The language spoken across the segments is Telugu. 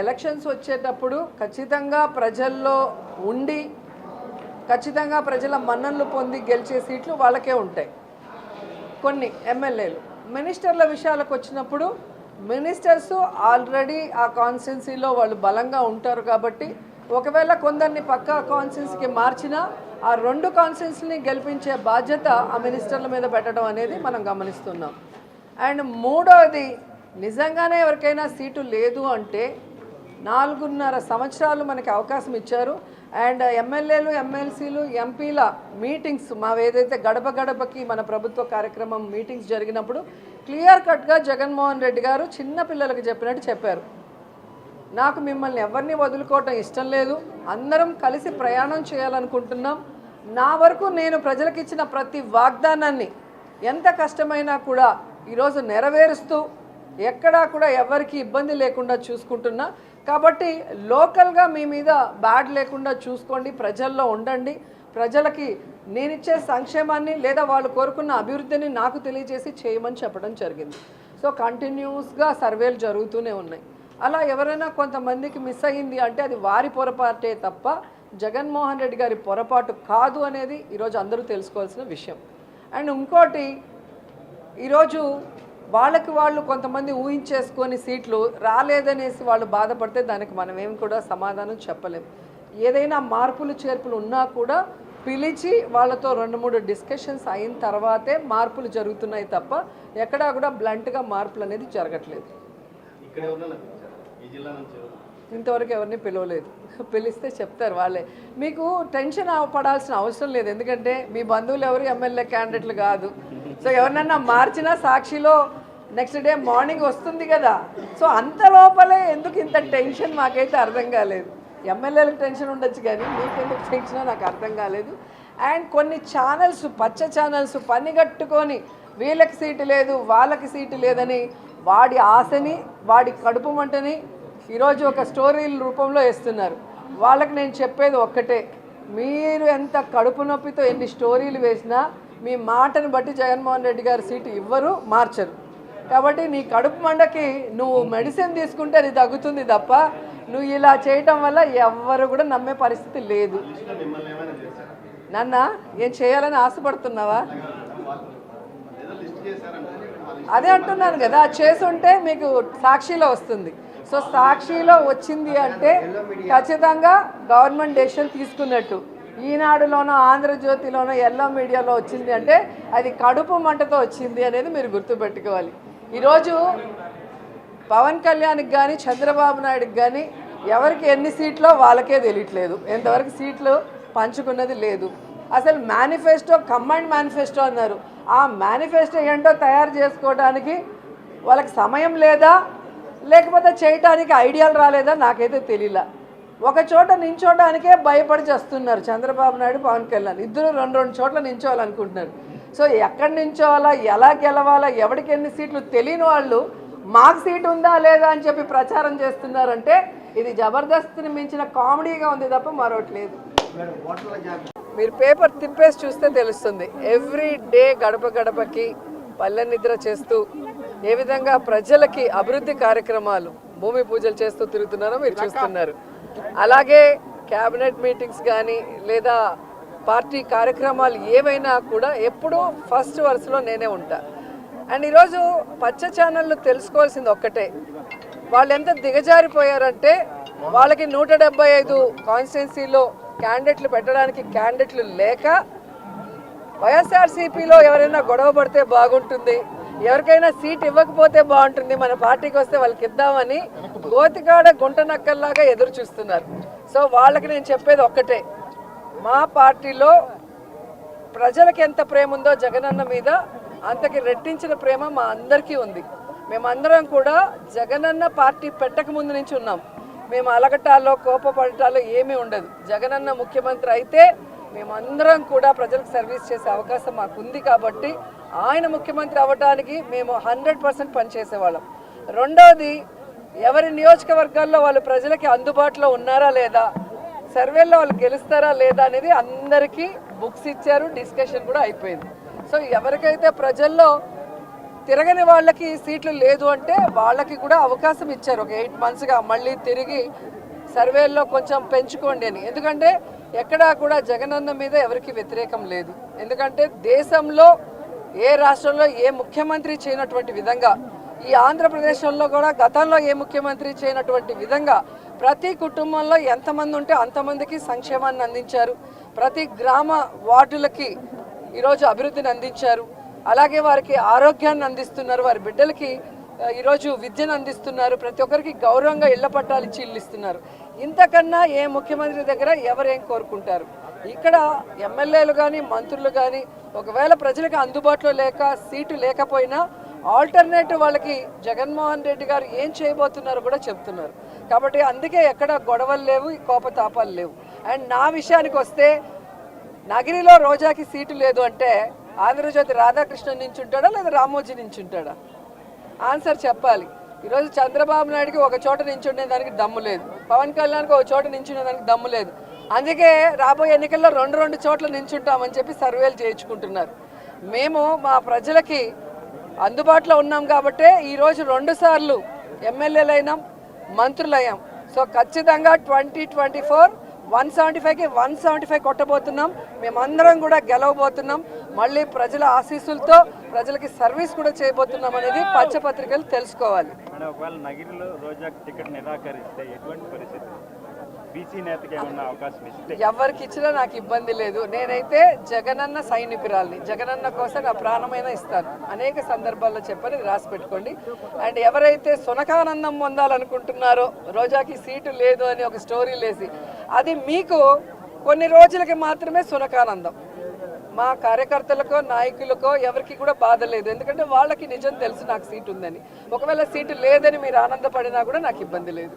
ఎలక్షన్స్ వచ్చేటప్పుడు ఖచ్చితంగా ప్రజల్లో ఉండి ఖచ్చితంగా ప్రజల మన్ననలు పొంది గెలిచే సీట్లు వాళ్ళకే ఉంటాయి. కొన్ని ఎమ్మెల్యేలు. మినిస్టర్ల విషయాలకు వచ్చినప్పుడు మినిస్టర్స్ ఆల్రెడీ ఆ కాన్స్టిట్యున్సీలో వాళ్ళు బలంగా ఉంటారు కాబట్టి ఒకవేళ కొందరిని పక్క కాన్స్టిట్యున్సీకి మార్చినా ఆ రెండు కాన్స్టిట్యున్సీని గెలిపించే బాధ్యత ఆ మినిస్టర్ల మీద పెట్టడం అనేది మనం గమనిస్తున్నాం. అండ్ మూడవది నిజంగానే ఎవరికైనా సీటు లేదు అంటే నాలుగున్నర సంవత్సరాలు మనకి అవకాశం ఇచ్చారు. అండ్ ఎమ్మెల్యేలు ఎమ్మెల్సీలు ఎంపీల మీటింగ్స్ మావేదైతే ఏదైతే గడప గడపకి మన ప్రభుత్వ కార్యక్రమం మీటింగ్స్ జరిగినప్పుడు క్లియర్ కట్గా జగన్మోహన్ రెడ్డి గారు చిన్న పిల్లలకు చెప్పినట్టు చెప్పారు. నాకు మిమ్మల్ని ఎవరిని వదులుకోవటం ఇష్టం లేదు. అందరం కలిసి ప్రయాణం చేయాలనుకుంటున్నాం. నా వరకు నేను ప్రజలకు ఇచ్చిన ప్రతి వాగ్దానాన్ని ఎంత కష్టమైనా కూడా ఈరోజు నెరవేరుస్తూ ఎక్కడా కూడా ఎవరికి ఇబ్బంది లేకుండా చూసుకుంటున్నా. కాబట్టి లోకల్గా మీ మీద బ్యాడ్ లేకుండా చూసుకోండి ప్రజల్లో ఉండండి. ప్రజలకి నేనిచ్చే సంక్షేమాన్ని లేదా వాళ్ళు కోరుకున్న అభివృద్ధిని నాకు తెలియజేసి చేయమని చెప్పడం జరిగింది. సో కంటిన్యూస్గా సర్వేలు జరుగుతూనే ఉన్నాయి. అలా ఎవరైనా కొంతమందికి మిస్ అయ్యింది అంటే అది వారి పొరపాటే తప్ప జగన్మోహన్ రెడ్డి గారి పొరపాటు కాదు అనేది ఈరోజు అందరూ తెలుసుకోవాల్సిన విషయం. అండ్ ఇంకోటి ఈరోజు వాళ్ళకి వాళ్ళు కొంతమంది ఊహించేసుకొని సీట్లు రాలేదనేసి వాళ్ళు బాధపడితే దానికి మనం ఏం కూడా సమాధానం చెప్పలేం. ఏదైనా మార్పులు చేర్పులు ఉన్నా కూడా పిలిచి వాళ్ళతో రెండు మూడు డిస్కషన్స్ అయిన తర్వాతే మార్పులు జరుగుతున్నాయి తప్ప ఎక్కడా కూడా బ్లంట్గా మార్పులు అనేది జరగట్లేదు ఇంతవరకు ఎవరిని పిలవలేదు. పిలిస్తే చెప్తారు వాళ్ళే. మీకు టెన్షన్ పడాల్సిన అవసరం లేదు. ఎందుకంటే మీ బంధువులు ఎవరు ఎమ్మెల్యే క్యాండిడేట్లు కాదు. సో ఎవరినన్నా మార్చినా సాక్షిలో నెక్స్ట్ డే మార్నింగ్ వస్తుంది కదా. సో అంత లోపలే ఎందుకు ఇంత టెన్షన్ మాకైతే అర్థం కాలేదు. ఎమ్మెల్యేలకు టెన్షన్ ఉండొచ్చు కానీ మీకెందుకు టెన్షన్ నాకు అర్థం కాలేదు. అండ్ కొన్ని ఛానల్స్ పచ్చ ఛానల్స్ పని కట్టుకొని వీళ్ళకి సీటు లేదు వాళ్ళకి సీటు లేదని వాడి ఆశని వాడి కడుపు మంటని ఈరోజు ఒక స్టోరీల రూపంలో వేస్తున్నారు. వాళ్ళకి నేను చెప్పేది ఒక్కటే. మీరు ఎంత కడుపు నొప్పితో ఎన్ని స్టోరీలు వేసినా మీ మాటను బట్టి జగన్మోహన్ రెడ్డి గారి సీటు ఇవ్వరు మార్చరు. కాబట్టి నీ కడుపు మండకి నువ్వు మెడిసిన్ తీసుకుంటే అది తగ్గుతుంది తప్ప నువ్వు ఇలా చేయటం వల్ల ఎవ్వరు కూడా నమ్మే పరిస్థితి లేదు. నాన్న ఏం చేయాలని ఆశపడుతున్నావా? అదే అంటున్నాను కదా చేసుంటే మీకు సాక్షిలో వస్తుంది. సో సాక్షిలో వచ్చింది అంటే ఖచ్చితంగా గవర్నమెంట్ డెసిషన్ తీసుకున్నట్టు. ఈనాడులోనో ఆంధ్రజ్యోతిలోనో ఎల్లో మీడియాలో వచ్చింది అంటే అది కడుపు మంటతో వచ్చింది అనేది మీరు గుర్తుపెట్టుకోవాలి. ఈరోజు పవన్ కళ్యాణ్కి కానీ చంద్రబాబు నాయుడుకి కానీ ఎవరికి ఎన్ని సీట్లో వాళ్ళకే తెలియట్లేదు. ఎంతవరకు సీట్లు పంచుకున్నది లేదు. అసలు మేనిఫెస్టో కంబైండ్ మేనిఫెస్టో అన్నారు. ఆ మేనిఫెస్టో ఏంటో తయారు చేసుకోవడానికి వాళ్ళకి సమయం లేదా? లేకపోతే చేయటానికి ఐడియాలు రాలేదా నాకైతే తెలియలా ఒక చోట నించోడానికే భయపడి చేస్తున్నారు చంద్రబాబు నాయుడు పవన్ కళ్యాణ్. ఇద్దరు రెండు రెండు చోట్ల నించోవాలనుకుంటున్నారు. సో ఎక్కడి నించోవాలా ఎలా గెలవాలా ఎవరికి ఎన్ని సీట్లు తెలియని వాళ్ళు మాకు సీట్ ఉందా లేదా అని చెప్పి ప్రచారం చేస్తున్నారంటే ఇది జబర్దస్త్ని మించిన కామెడీగా ఉంది తప్ప మరొకటి లేదు. మీరు పేపర్ తిప్పేసి చూస్తే తెలుస్తుంది. ఎవ్రీ డే గడప గడపకి పల్లె నిద్ర చేస్తూ ఏ విధంగా ప్రజలకి అభివృద్ధి కార్యక్రమాలు భూమి పూజలు చేస్తూ తిరుగుతున్నారో మీరు చూస్తున్నారు. అలాగే క్యాబినెట్ మీటింగ్స్ కానీ లేదా పార్టీ కార్యక్రమాలు ఏవైనా కూడా ఎప్పుడూ ఫస్ట్ వరుసలో నేనే ఉంటా. అండ్ ఈరోజు పచ్చ ఛానళ్ళు తెలుసుకోవాల్సింది ఒక్కటే. వాళ్ళు ఎంత దిగజారిపోయారంటే వాళ్ళకి నూట డెబ్బై ఐదు కాన్స్టిట్యున్సీలో క్యాండిడేట్లు పెట్టడానికి క్యాండిడేట్లు లేక వైఎస్ఆర్సీపీలో ఎవరైనా గొడవ పడితే బాగుంటుంది. ఎవరికైనా సీట్ ఇవ్వకపోతే బాగుంటుంది. మన పార్టీకి వస్తే వాళ్ళకి ఇద్దామని గోతికాడ గుంట నక్కల్లాగా ఎదురు చూస్తున్నారు. సో వాళ్ళకి నేను చెప్పేది ఒక్కటే. మా పార్టీలో ప్రజలకు ఎంత ప్రేమ ఉందో జగనన్న మీద అంతకి రెట్టించిన ప్రేమ మా అందరికీ ఉంది. మేమందరం కూడా జగనన్న పార్టీ పెట్టక ముందు నుంచి ఉన్నాం. మేము అలగటాల్లో కోపపడటాల్లో ఏమీ ఉండదు. జగనన్న ముఖ్యమంత్రి అయితే మేమందరం కూడా ప్రజలకు సర్వీస్ చేసే అవకాశం మాకు ఉంది కాబట్టి ఆయన ముఖ్యమంత్రి అవ్వడానికి మేము హండ్రెడ్ పర్సెంట్ పనిచేసేవాళ్ళం. రెండవది ఎవరి నియోజకవర్గాల్లో వాళ్ళు ప్రజలకి అందుబాటులో ఉన్నారా లేదా సర్వేలో వాళ్ళు గెలుస్తారా లేదా అనేది అందరికీ బుక్స్ ఇచ్చారు డిస్కషన్ కూడా అయిపోయింది. సో ఎవరికైతే ప్రజల్లో తిరగని వాళ్ళకి సీట్లు లేదు అంటే వాళ్ళకి కూడా అవకాశం ఇచ్చారు. ఒక ఎయిట్ మంత్స్గా మళ్ళీ తిరిగి సర్వేల్లో కొంచెం పెంచుకోండి అని. ఎందుకంటే ఎక్కడా కూడా జగనన్న మీద ఎవరికి వ్యతిరేకం లేదు. ఎందుకంటే దేశంలో ఏ రాష్ట్రంలో ఏ ముఖ్యమంత్రి చేయనటువంటి విధంగా ఈ ఆంధ్రప్రదేశ్లో కూడా గతంలో ఏ ముఖ్యమంత్రి చేయనటువంటి విధంగా ప్రతి కుటుంబంలో ఎంతమంది ఉంటే అంతమందికి సంక్షేమాన్ని అందించారు. ప్రతి గ్రామ వార్డులకి ఈరోజు అభివృద్ధిని అందించారు. అలాగే వారికి ఆరోగ్యాన్ని అందిస్తున్నారు. వారి బిడ్డలకి ఈరోజు విద్యను అందిస్తున్నారు. ప్రతి ఒక్కరికి గౌరవంగా ఇళ్ళ పట్టాలు ఇచ్చి ఇల్లు ఇస్తున్నారు. ఇంతకన్నా ఏ ముఖ్యమంత్రి దగ్గర ఎవరేం కోరుకుంటారు? ఇక్కడ ఎమ్మెల్యేలు కానీ మంత్రులు కానీ ఒకవేళ ప్రజలకు అందుబాటులో లేక సీటు లేకపోయినా ఆల్టర్నేటివ్ వాళ్ళకి జగన్మోహన్ రెడ్డి గారు ఏం చేయబోతున్నారో కూడా చెప్తున్నారు. కాబట్టి అందుకే ఎక్కడ గొడవలు లేవు కోపతాపాలు లేవు. అండ్ నా విషయానికి వస్తే నగిరిలో రోజాకి సీటు లేదు అంటే ఆంధ్రజ్యోతి రాధాకృష్ణన్ నుంచి ఉంటాడా లేదా రామోజీ నుంచి ఉంటాడా ఆన్సర్ చెప్పాలి. ఈరోజు చంద్రబాబు నాయుడికి ఒక చోట నించుండే దానికి దమ్ము లేదు. పవన్ కళ్యాణ్కి ఒక చోట నించునే దానికి దమ్ము లేదు. అందుకే రాబోయే ఎన్నికల్లో రెండు రెండు చోట్ల నించుంటామని చెప్పి సర్వేలు చేయించుకుంటున్నారు. మేము మా ప్రజలకి అందుబాటులో ఉన్నాం కాబట్టే ఈరోజు రెండు సార్లు ఎమ్మెల్యేలైనాం మంత్రులయ్యాం. సో ఖచ్చితంగా twenty twenty four one seventy ఫైవ్కి వన్ సెవెంటీ ఫైవ్ కొట్టబోతున్నాం. మేమందరం కూడా గెలవబోతున్నాం. మళ్ళీ ప్రజల ఆశీస్సులతో ప్రజలకి సర్వీస్ కూడా చేయబోతున్నాం అనేది పచ్చపత్రికలు తెలుసుకోవాలి. ఎవరికి ఇచ్చినా నాకు ఇబ్బంది లేదు. నేనైతే జగనన్న సైనికురాల్ని జగనన్న కోసం నా ప్రాణమైన ఇస్తాను. అనేక సందర్భాల్లో చెప్పని రాసి పెట్టుకోండి. అండ్ ఎవరైతే సునకానందం పొందాలనుకుంటున్నారో రోజాకి సీటు లేదు అని ఒక స్టోరీ లేసి అది మీకు కొన్ని రోజులకి మాత్రమే సునకానందం. మా కార్యకర్తలకో నాయకులకో ఎవరికి కూడా బాధ లేదు. ఎందుకంటే వాళ్ళకి నిజం తెలుసు నాకు సీటు ఉందని. ఒకవేళ సీటు లేదని మీరు ఆనందపడినా కూడా నాకు ఇబ్బంది లేదు.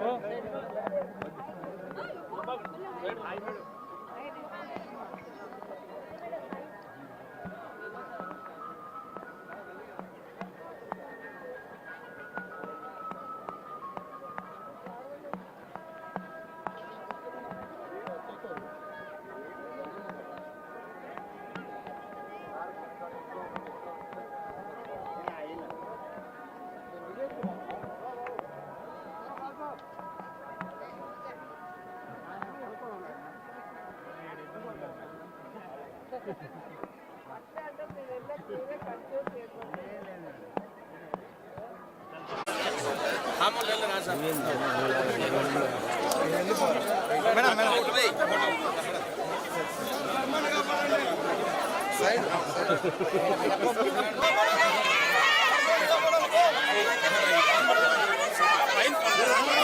어? Madam madam side